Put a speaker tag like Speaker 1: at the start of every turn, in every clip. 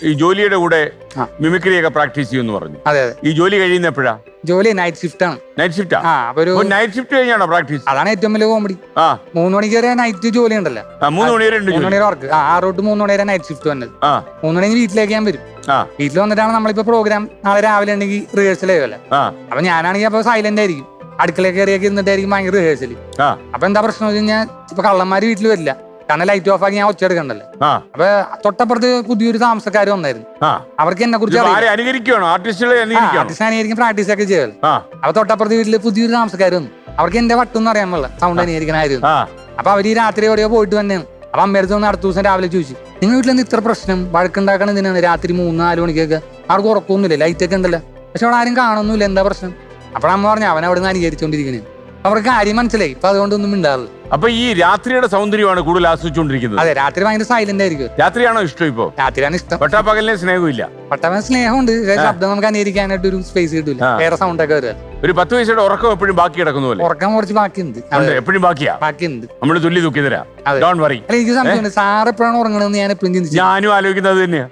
Speaker 1: ഈ ജോലിയുടെ കൂടെ. മിമിക്രിയൊക്കെ പ്രാക്ടീസ് ചെയ്യുമെന്ന് പറഞ്ഞു.
Speaker 2: അതെ അതെ.
Speaker 1: ഈ ജോലി കഴിയുന്ന എപ്പോഴാ
Speaker 2: ജോലി നൈറ്റ് ഷിഫ്റ്റ് ആണ്.
Speaker 1: നൈറ്റ് ഷിഫ്റ്റാ
Speaker 2: ആ? അപ്പൊ ഒരു
Speaker 1: നൈറ്റ് ഷിഫ്റ്റ് കഴിഞ്ഞാണോ പ്രാക്ടീസ്?
Speaker 2: അതാണ് ഏറ്റവും വലിയ കോമഡി
Speaker 1: ആ.
Speaker 2: മൂന്ന് മണിക്ക് വരെ നൈറ്റ് ജോലി ഉണ്ടല്ലോ.
Speaker 1: മൂന്ന് മണി വരെ
Speaker 2: മൂന്ന് മണി വർക്ക് ആ ആറ് തൊട്ട് മൂന്ന് മണി വരെ നൈറ്റ് ഷിഫ്റ്റ് വന്നത്. മൂന്ന് മണി വീട്ടിലേക്ക് ഞാൻ വരും. വീട്ടിൽ വന്നിട്ടാണ് നമ്മളിപ്പോ പ്രോഗ്രാം നാളെ രാവിലെ ഉണ്ടെങ്കിൽ റിഹേഴ്സൽ ചെയ്യുമല്ലോ
Speaker 1: ആ.
Speaker 2: അപ്പൊ ഞാനാണെങ്കിൽ അപ്പൊ സൈലന്റ് ആയിരിക്കും. അടുക്കള കയറിയൊക്കെ ഇരുന്നിട്ടായിരിക്കും ഭയങ്കര റിഹേഴ്സൽ
Speaker 1: ആ.
Speaker 2: അപ്പൊ എന്താ പ്രശ്നം വെച്ച് കഴിഞ്ഞാൽ ഇപ്പൊ കള്ളന്മാര് വീട്ടിൽ വരില്ല. കാരണം ലൈറ്റ് ഓഫ് ആക്കി ഞാൻ ഒച്ച എടുക്കണ്ടല്ലോ. അപ്പൊ തൊട്ടപ്പുറത്ത് പുതിയൊരു താമസക്കാർ വന്നായിരുന്നു. അവർക്ക് എന്നെ കുറിച്ച്
Speaker 1: അനുകരിക്കും അനുകരിക്കുകയാണോ
Speaker 2: പ്രാക്ടീസ് ഒക്കെ ചെയ്യൽ
Speaker 1: ആ.
Speaker 2: അപ്പൊ തൊട്ടപ്പുറത്ത് വീട്ടിൽ പുതിയൊരു താമസക്കാർ വന്നു. അവർക്ക് എന്റെ വട്ടൊന്നും അറിയാൻ പാടില്ല. സൗണ്ട് അനുകരിക്കണായിരുന്നു അപ്പൊ അവർ ഈ രാത്രി എവിടെയോ പോയിട്ട് തന്നെയാണ് അപ്പൊ അമ്മയടുത്ത് വന്ന് അടുത്ത ദിവസം രാവിലെ ചോദിച്ചു നിങ്ങൾ വീട്ടിൽ നിന്ന് ഇത്ര പ്രശ്നം? വഴക്കുണ്ടാക്കണം എന്തിനാണ് രാത്രി മൂന്ന് നാല് മണിക്കൊക്കെ? അവർക്ക് ഉറക്കൊന്നുമില്ല. ലൈറ്റ് ഒക്കെ ഉണ്ടല്ലോ. പക്ഷെ അവിടെ ആരും കാണുന്നില്ല എന്താ പ്രശ്നം? അപ്പോഴമ്മ പറഞ്ഞു അവൻ അവിടെ നിന്ന് അനുകരിച്ചോണ്ടിരിക്കണേ. അവർക്ക് കാര്യം മനസ്സിലായി. ഇപ്പൊ അതുകൊണ്ടൊന്നും ഉണ്ടാവില്ല
Speaker 1: അപ്പൊ ഈ രാത്രിയുടെ സൗന്ദര്യമാണ് കൂടുതൽ ആസ്വദിച്ചുകൊണ്ടിരിക്കുന്നത്?
Speaker 2: അതെ രാത്രി ഭയങ്കര സൈലന്റ് ആയിരിക്കും.
Speaker 1: രാത്രിയാണോ ഇഷ്ടം ഇപ്പോ?
Speaker 2: രാത്രിയാണ് ഇഷ്ടം.
Speaker 1: പട്ടാപ്പകലിനെ സ്നേഹമില്ല.
Speaker 2: പട്ടവൻ സ്നേഹമുണ്ട് പക്ഷേ ശബ്ദം നമുക്ക് അനുകരിക്കാനായിട്ട് ഒരു സ്പേസ് കിട്ടില്ല. വേറെ സൗണ്ട് ഒക്കെ വരാം.
Speaker 1: ഒരു പത്ത് വയസ്സുടെ ഉറക്കം എപ്പോഴും ബാക്കി കിടക്കുന്ന പോലെ.
Speaker 2: ഉറക്കം കുറച്ച് ബാക്കിയുണ്ട്.
Speaker 1: ഉണ്ട് എപ്പോഴും ബാക്കിയാ.
Speaker 2: ബാക്കിയുണ്ട്.
Speaker 1: നമ്മൾ തുല്ലി തൂക്കി
Speaker 2: തരാം
Speaker 1: ഡോൺ വറി
Speaker 2: അല്ല എനിക്ക് സംശയമുണ്ട് സാർ എപ്പോഴാണ് ഉറങ്ങണമെന്ന് ഞാൻ എപ്പോഴും ചിന്തിച്ചു
Speaker 1: ഞാനും ആലോചിക്കുന്നത് തന്നെയാ.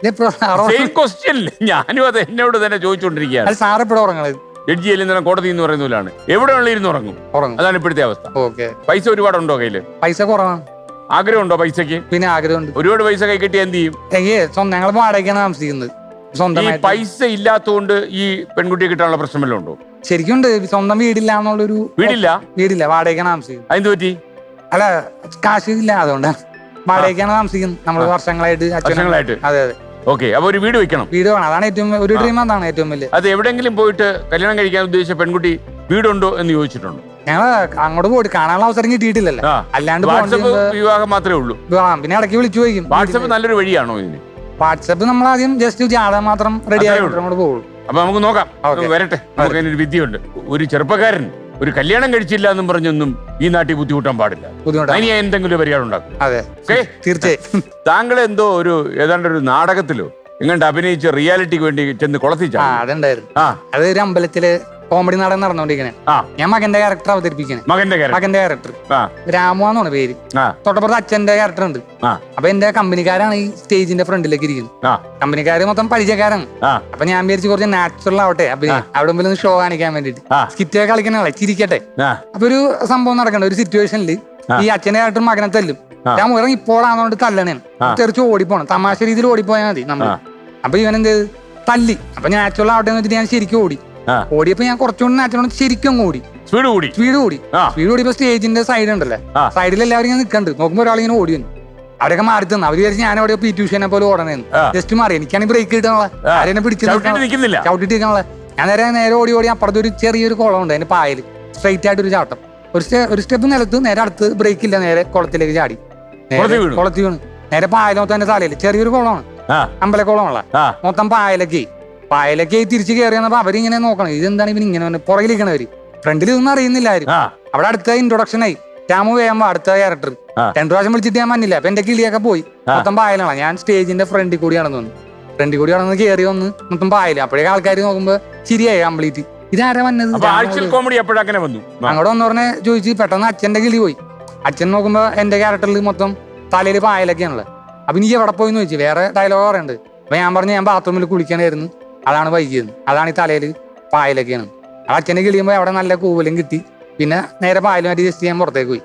Speaker 1: സെയിം ക്വസ്റ്റ്യൻ ഞാനും അത് എന്നോട് തന്നെ ചോദിച്ചുകൊണ്ടിരിക്കുകയാണ്
Speaker 2: സാർ എപ്പോഴാണ് ഉറങ്ങണത്?
Speaker 1: ജഡ്ജി ചെല്ലുന്ന കോടതി എന്ന് പറയുന്ന എവിടെ എവിടെയുള്ള ഇരുന്ന് ഉറങ്ങും.
Speaker 2: ഉറങ്ങും.
Speaker 1: അതാണ് ഇപ്പോഴത്തെ അവസ്ഥ.
Speaker 2: ഓക്കെ.
Speaker 1: പൈസ ഒരുപാടുണ്ടോ കയ്യിൽ?
Speaker 2: പൈസ കുറവാണ്.
Speaker 1: ആഗ്രഹമുണ്ടോ പൈസക്ക്
Speaker 2: പിന്നെ ആഗ്രഹമുണ്ട്.
Speaker 1: ഒരുപാട് പൈസ കൈ കിട്ടി എന്ത് ചെയ്യും?
Speaker 2: സ്വന്തം ഞങ്ങൾ വാടകയ്ക്കാണ് താമസിക്കുന്നത്.
Speaker 1: ഈ
Speaker 2: സ്വന്തമായിട്ട്
Speaker 1: പൈസ ഇല്ലാത്തതുകൊണ്ട് ഈ പെൺകുട്ടിയെ കിട്ടാനുള്ള പ്രശ്നം വല്ലതും ഉണ്ടോ?
Speaker 2: ശരിക്കും ഉണ്ട്. സ്വന്തം വീടില്ല എന്നുള്ളൊരു
Speaker 1: വീടില്ല?
Speaker 2: വീടില്ല. വാടകയ്ക്കാണ് താമസിക്കുന്നത്.
Speaker 1: അതെന്ത് പറ്റി?
Speaker 2: അല്ല കാശ് ഇല്ല അതുകൊണ്ടാണ്. വാടകയ്ക്കാണ് താമസിക്കുന്നത്. നമ്മൾ വർഷങ്ങളായിട്ട് അച്ഛനും
Speaker 1: വർഷങ്ങളായിട്ട്.
Speaker 2: അതെ അതെ.
Speaker 1: ഓക്കെ അപ്പൊ ഒരു വീട് വെക്കണം.
Speaker 2: വീട് വേണം. അതാണ് ഏറ്റവും ഒരു ഡ്രീം അതാണ് ഏറ്റവും വലിയ.
Speaker 1: അത് എവിടെങ്കിലും പോയിട്ട് കല്യാണം കഴിക്കാൻ ഉദ്ദേശിച്ച പെൺകുട്ടി വീടുണ്ടോ എന്ന് ചോദിച്ചിട്ടുണ്ടോ.
Speaker 2: ഞങ്ങൾ അങ്ങോട്ട് പോയിട്ട് കാണാനുള്ള അവസരം കിട്ടിയിട്ടില്ലല്ലോ. അല്ലാണ്ട്
Speaker 1: വിവാഹം മാത്രമേ ഉള്ളൂ.
Speaker 2: പിന്നെ ഇടയ്ക്ക് വിളിച്ചു പോയിക്കും
Speaker 1: വാട്സപ്പ് നല്ലൊരു വഴിയാണോ ഇതിന്?
Speaker 2: വാട്സപ്പ് നമ്മൾ ആദ്യം ജസ്റ്റ് ജാഥ മാത്രം റെഡി ആയിട്ട് അങ്ങോട്ട് പോകുള്ളൂ
Speaker 1: അപ്പൊ നമുക്ക് നോക്കാം. വരട്ടെ. നമുക്ക് അതിനൊരു വിദ്യയുണ്ട് ഒരു ചെറുപ്പക്കാരൻ ഒരു കല്യാണം കഴിച്ചില്ല എന്നും പറഞ്ഞൊന്നും ഈ നാട്ടിൽ ബുദ്ധിമുട്ടാൻ പാടില്ല.
Speaker 2: ഇനി
Speaker 1: അതിന് ഞാൻ എന്തെങ്കിലും പരിഹാരം ഉണ്ടാക്കും.
Speaker 2: അതെ.
Speaker 1: ഓക്കെ
Speaker 2: തീർച്ചയായും.
Speaker 1: താങ്കൾ എന്തോ ഒരു ഏതാണ്ട് ഒരു നാടകത്തിലോ എങ്ങാണ്ട് അഭിനയിച്ച് റിയാലിറ്റിക്ക് വേണ്ടി ചെന്ന്
Speaker 2: ആ
Speaker 1: കുളത്തിച്ചാ
Speaker 2: അതുണ്ടായിരുന്നു.
Speaker 1: ആ.
Speaker 2: അത് ഒരു അമ്പലത്തിൽ കോമഡി നാടകം നടന്നുകൊണ്ടിരിക്കണേ
Speaker 1: ആ.
Speaker 2: ഞാൻ മകന്റെ ക്യാരക്ടർ അവതരിപ്പിക്കണേ.
Speaker 1: മകന്റെ
Speaker 2: മകന്റെ ക്യാരക്ടർ രാമു എന്നാണ് പേര്. തൊട്ടപ്പുറത്ത് അച്ഛന്റെ ക്യാരക്ടർ ഉണ്ട്. അപ്പൊ എന്റെ കമ്പനിക്കാരാണ് ഈ സ്റ്റേജിന്റെ ഫ്രണ്ടിലേക്ക് ഇരിക്കുന്നത് കമ്പനിക്കാര് മൊത്തം പരിചയക്കാരാണ്. അപ്പൊ ഞാൻ വിചാരിച്ചു കുറച്ച് നാച്ചുറൽ ആവട്ടെ. അവിടെ മുമ്പിൽ ഒന്ന് ഷോ കാണിക്കാൻ വേണ്ടിട്ട് സ്കിറ്റ് കളിക്കണ ആളെ ചിരിക്കട്ടെ. അപ്പൊ ഒരു സംഭവം നടക്കണ്ട. ഒരു സിറ്റുവേഷനിൽ ഈ അച്ഛന്റെ ക്യാരക്ടർ മകനെ തല്ലും. ഞാൻ ഇറങ്ങി ഇപ്പോഴാന്നോണ്ട്
Speaker 1: തല്ലണേ.
Speaker 2: തെറിച്ച് ഓടിപ്പോണം. തമാശ രീതിയിൽ ഓടിപ്പോയാൽ മതി നമ്മൾ. അപ്പൊ ഇവനെന്ത് തല്ലി. അപ്പൊ നാച്ചുറൽ ആവട്ടെ എന്ന് വെച്ചിട്ട് ഞാൻ ശരിക്കും ഓടി. ഓടിയപ്പോ ഞാൻ കുറച്ചുകൊണ്ട് നാറ്റിനോട് ശരിക്കും കൂടി ഓടി.
Speaker 1: സ്പീഡ് കൂടി.
Speaker 2: സ്പീഡ്
Speaker 1: കൂടി.
Speaker 2: സ്പീഡ് കൂടിയപ്പോ സ്റ്റേജിന്റെ സൈഡ് ഉണ്ടല്ലേ? സൈഡിൽ എല്ലാവരും ഞാൻ നിൽക്കണ്ട്. നോക്കുമ്പോ ഒരാളിങ്ങനെ ഓടി വന്നു. അവരൊക്കെ മാറി തന്നു. അവർ വിചാരിച്ചു ഞാൻ അവിടെ പി ട്യൂഷനെ പോലെ ഓടണേന്ന്. ജസ്റ്റ് മാറി. എനിക്കാണ് ബ്രേക്ക് കിട്ടാനുള്ള. ആരെന്നെ പിടിച്ചു
Speaker 1: ചവിട്ടിട്ട്
Speaker 2: നിൽക്കാനുള്ള ഞാൻ നേരെ നേരെ ഓടി ഓടി അപ്പുറത്ത് ഒരു ചെറിയൊരു കുളം ഉണ്ട്. അതിന്റെ പായൽ. സ്ട്രൈറ്റ് ആയിട്ട് ഒരു ചാട്ടം. ഒരു ഒരു സ്റ്റെപ്പ് നിലത്ത് നേരെ അടുത്ത് ബ്രേക്ക് ഇല്ല. നേരെ കുളത്തിലേക്ക് ചാടി. കുളത്തി
Speaker 1: കുളത്തിൽ വീണു?
Speaker 2: നേരെ പായൽ മൊത്തം എന്റെ തലയിൽ. ചെറിയൊരു കുളമാണ്. അമ്പലക്കുളമുള്ള. മൊത്തം പായലൊക്കെ. പായലൊക്കെ തിരിച്ചു കയറി വന്നപ്പോ അവരിങ്ങനെ നോക്കണം. ഇതെന്താണ് ഇവൻ ഇങ്ങനെ പുറകിലിരിക്കണവര്? ഫ്രണ്ടിൽ ഇതൊന്നും അറിയുന്നില്ല ആരും.
Speaker 1: ആ.
Speaker 2: അവിടെ അടുത്ത ഇൻട്രൊഡക്ഷൻ ആയി. രാമു വേഗം അടുത്ത ക്യാരക്ടർ
Speaker 1: ആ.
Speaker 2: രണ്ടു പ്രാവശ്യം വിളിച്ചിട്ട് ഞാൻ മഞ്ഞില്ല അപ്പൊ എന്റെ കിളിയൊക്കെ പോയി.
Speaker 1: ആ.
Speaker 2: മൊത്തം പായലാണ്. ഞാൻ സ്റ്റേജിന്റെ ഫ്രണ്ടിൽ കൂടി നടന്നു വന്നു ഫ്രണ്ടിൽ കൂടി നടന്ന് കയറി വന്ന് മൊത്തം പായല. അപ്പോഴേക്കും ആൾക്കാർ നോക്കുമ്പോ ശരിയായി കംപ്ലീറ്റ് ഇതാരാ വന്നത്?
Speaker 1: അപ്പൊ
Speaker 2: രാമു
Speaker 1: ആഴ്ചയിൽ കോമഡി എപ്പോഴങ്ങനെ വന്നു. ആ.
Speaker 2: അങ്ങോട്ട് വന്നു പറഞ്ഞ ചോദിച്ചു പെട്ടെന്ന് അച്ഛന്റെ കിളി പോയി. അച്ഛൻ നോക്കുമ്പോ എന്റെ ക്യാരക്ടറിൽ മൊത്തം തലയിൽ പായലൊക്കെയാണല്ലോ അപ്പൊ നീ എവിടെ പോയി ചോദിച്ചു. വേറെ ഡയലോഗ് പറയുന്നുണ്ട് അപ്പൊ ഞാൻ പറഞ്ഞു ഞാൻ ബാത്റൂമിൽ കുളിക്കണമായിരുന്നു അതാണ് വൈകിയത്. അതാണ് ഈ തലയിൽ പായലൊക്കെയാണ്. ആ അച്ഛനെ കിളിയുമ്പോൾ അവിടെ നല്ല കൂവലും കിട്ടി. പിന്നെ നേരെ പായലുമായിട്ട് ജസ്റ്റ് ഞാൻ പുറത്തേക്ക് പോയി.